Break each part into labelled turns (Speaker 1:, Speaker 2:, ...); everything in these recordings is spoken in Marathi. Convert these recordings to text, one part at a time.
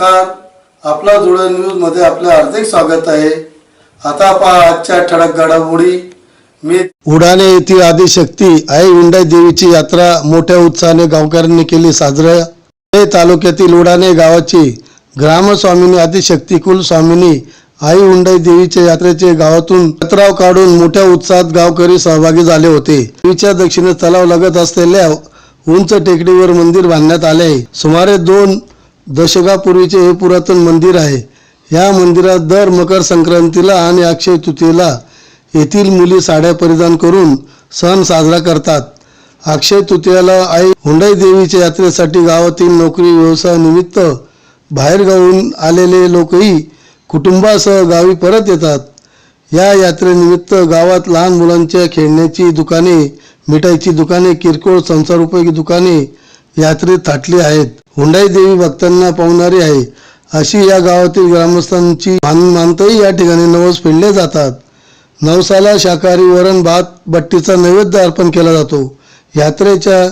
Speaker 1: नमस्कार. आपला जुळा न्यूजमध्ये आपले हार्दिक स्वागत आहे. आता पहा आजच्या ठळक घडामोडी. मी उडाणे येथील आदिशक्ती आई विंडाई देवीची यात्रा मोठ्या उत्साहाने गावकऱ्यांनी केली साजरा. हे तालुक्यातील उडाणे गावाची ग्रामस्वामिनी आदिशक्ती कुलस्वामिनी आई उंडाई देवीच्या यात्रेचे गावातून पत्राव काढून मोठ्या उत्साहात गावकरी सहभागी झाले होते. देवीच्या दक्षिणेस तलाव लगत असलेल्या उंच टेकडीवर मंदिर बांधण्यात आले. सुमारे दोन दशकापूर्वीचे हे पुरातन मंदिर आहे. या मंदिरात दर मकर संक्रांतीला आणि अक्षय तृतीयेला येथील मुली साड्या परिधान करून सण साजरा करतात. अक्षय तृतीयाला आई हुंडाई देवीच्या यात्रेसाठी गावातील नोकरी व्यवसाय निमित्त बाहेरगावून आलेले लोकही कुटुंबासह गावी परत येतात. या यात्रेनिमित्त गावात लहान मुलांच्या खेळण्याची दुकाने मिठाईची दुकाने किरकोळ संसारोपयोगी दुकाने यात्रेत थाटली आहेत. हुंडाई देवी भक्तांना पावणारी आहे. अशी या गावातील ग्रामस्थांची मान मानतही या ठिकाणी नवस फेडले जातात. नवसाला शाकाहारी वरण भात बट्टीचा नैवेद्य अर्पण केला जातो. यात्रेच्या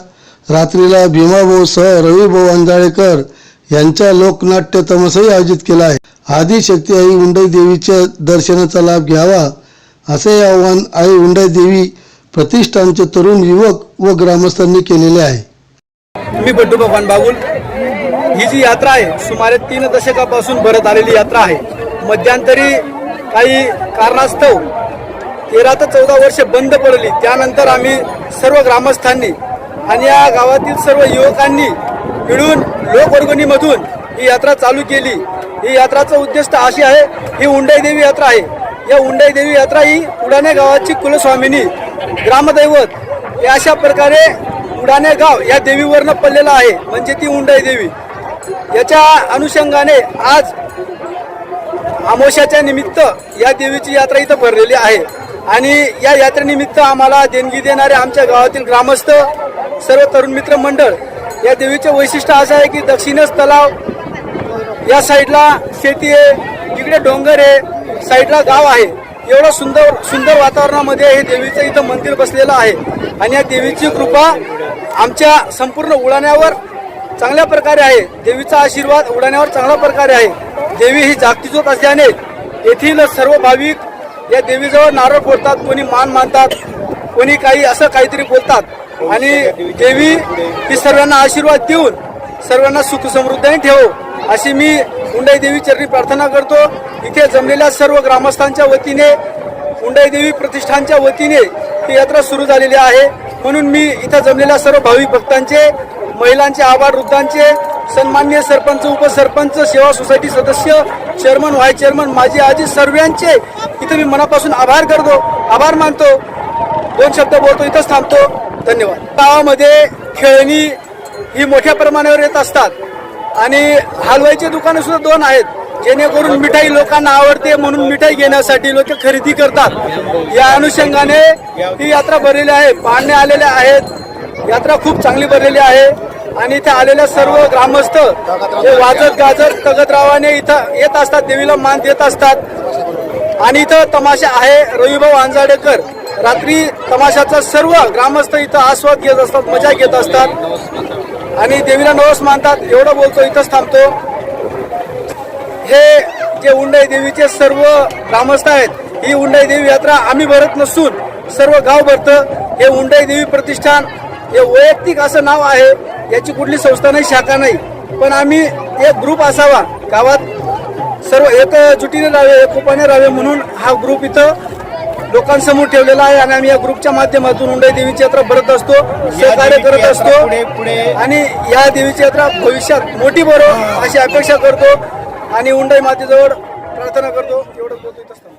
Speaker 1: रात्रीला भीमाभाऊ सह रविभाऊ अंजाळेकर यांच्या लोकनाट्य तमसही आयोजित केला आहे. आदिशक्ती आई उंडाई देवीच्या दर्शनाचा लाभ घ्यावा असे आवाहन आई उंडाई देवी प्रतिष्ठानचे तरुण युवक व ग्रामस्थांनी केलेले आहे.
Speaker 2: मी बड्डू भगवान बागुल. ही जी यात्रा आहे सुमारे तीन दशकापासून भरत आलेली यात्रा आहे. मध्यंतरी काही कारणास्तव तेरा ते चौदा वर्ष बंद पडली. त्यानंतर आम्ही सर्व ग्रामस्थांनी आणि या गावातील सर्व युवकांनी मिळून लोकवर्गणीमधून ही यात्रा चालू केली. ही यात्राचं उद्दिष्ट अशी आहे ही उंडाई देवी यात्रा आहे. या उंडाई देवी यात्रा ही उडाणे गावाची कुलस्वामिनी ग्रामदैवत या अशा प्रकारे उडाणे गाव या देवीवरनं पडलेलं आहे. म्हणजे ती उंडाई देवी. याच्या अनुषंगाने आज आमोशाच्या निमित्त या देवीची यात्रा इथं भरलेली आहे. आणि या यात्रेनिमित्त आम्हाला देणगी देणारे आमच्या गावातील ग्रामस्थ सर्व तरुण मित्र मंडळ या देवीचे वैशिष्ट्य असं आहे की दक्षिणेस तलाव या साईडला शेती आहे इकडे डोंगर आहे साईडला गाव आहे. एवढं सुंदर सुंदर वातावरणामध्ये हे देवीचं इथं मंदिर बसलेलं आहे. आणि या देवीची कृपा आमच्या संपूर्ण उडाण्यावर चांगल्या प्रकारे आहे. देवीचा आशीर्वाद उडाण्यावर चांगल्या प्रकारे आहे. देवी ही जागतिजोत असल्याने येथील सर्व भाविक या देवीजवळ नारळ फोडतात कोणी मान मानतात कोणी काही असं काहीतरी बोलतात. आणि देवी ही सर्वांना आशीर्वाद देऊन सर्वांना सुख समृद्धीने ठेवो अशी मी उंडाई देवी चरणी प्रार्थना करतो. इथे जमलेल्या सर्व ग्रामस्थांच्या वतीने उंडाई देवी प्रतिष्ठानच्या वतीने ही यात्रा सुरू झालेली आहे. म्हणून मी इथं जमलेल्या सर्व भाविक भक्तांचे महिलांचे आभार वृद्धांचे सन्मान्य सरपंच उपसरपंच सेवा सोसायटी सदस्य चेअरमन व्हाईस चेअरमन माझी आजी सर्वांचे इथं मी मनापासून आभार करतो आभार मानतो. दोन शब्द बोलतो इथंच थांबतो. धन्यवाद. गावामध्ये खेळणी ही मोठ्या प्रमाणावर येत असतात. आणि हलवाईचे दुकानं सुद्धा दोन आहेत. जेणेकरून मिठाई लोकांना आवडते म्हणून मिठाई घेण्यासाठी लोक खरेदी करतात. या अनुषंगाने ही यात्रा भरलेली आहे. पाहणे आलेले आहेत. यात्रा खूप चांगली भरलेली आहे. आणि इथे आलेल्या सर्व ग्रामस्थ हे वाजत गाजत तगतरावाने इथं येत असतात देवीला मान देत असतात. आणि इथं तमाशा आहे. रविभाऊ अंजाडेकर रात्री तमाशाचा सर्व ग्रामस्थ इथं आस्वाद घेत असतात मजा घेत असतात. आणि देवीला नवस मानतात. एवढं बोलतो इथंच थांबतो. हे जे उंडाई देवीचे सर्व ग्रामस्थ आहेत ही उंडाई देवी यात्रा आम्ही भरत नसून सर्व गाव भरतं. हे उंडाई देवी प्रतिष्ठान हे वैयक्तिक असं नाव आहे याची कुठली संस्था नाही शाखा नाही. पण आम्ही एक ग्रुप असावा गावात सर्व एकजुटीने राहावे एकोपाने राहावे म्हणून हा ग्रुप इथं लोकांसमोर ठेवलेला आहे आणि आम्ही या ग्रुपच्या माध्यमातून उंडाई देवीची यात्रा भरत असतो सहकार्य करत असतो आणि या देवीची यात्रा भविष्यात मोठी भरो अशी अपेक्षा करतो. आणि उंडाई मातेजवळ प्रार्थना करतो एवढं बोलतो इथंच